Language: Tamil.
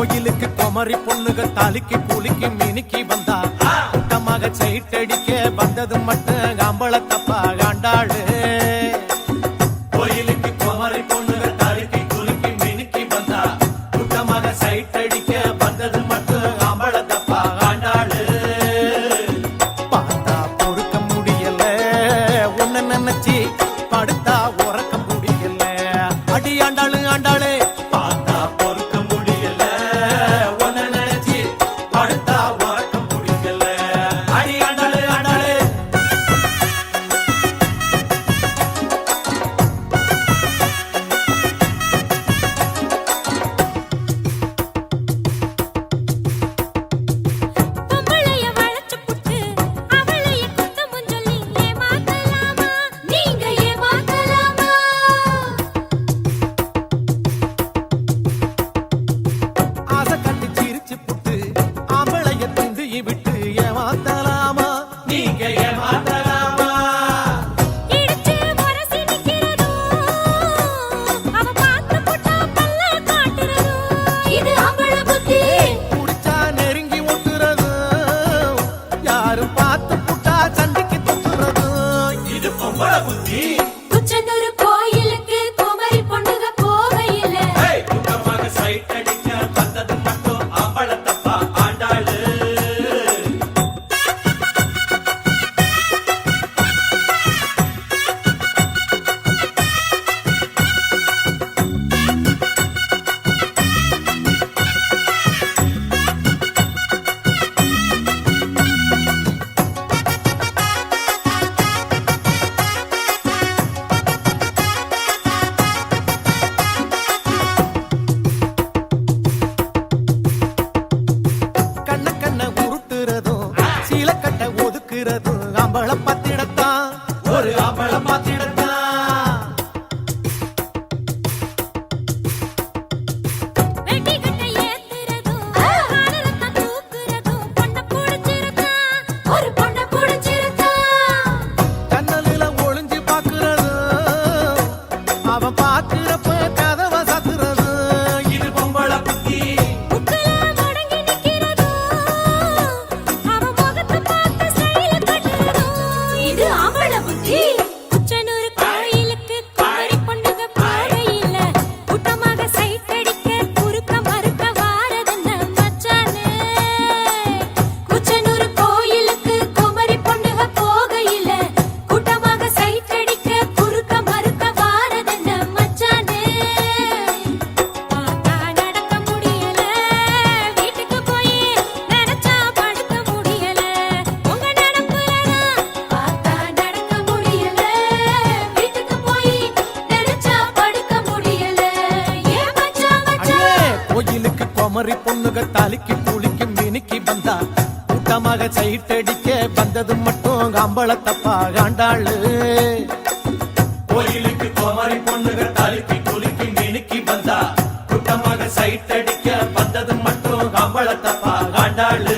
கோயிலுக்கு குமரி பொண்ணுக தாலிக்கு கூலிக்கு மினுக்கி வந்தா. கூட்டமாக சைட்டடிக்க வந்தது மட்டும் அம்பளத்தப்பாக para o pai. இருக்கிறது குமரி பொண்ணுக தாலிக்கு புளிக்கு மினுக்கி வந்தா. கூட்டமாக சைட்டடிக்க வந்தது மட்டும் கம்பளத்தப்பா காண்டாளு கோயிலுக்கு குமரி பொண்ணுக தாலிக்கு புளிக்கு மினுக்கி வந்தா. கூட்டமாக சைட்டடிக்க வந்தது மட்டும் கம்பளத்தப்பா காண்டாளு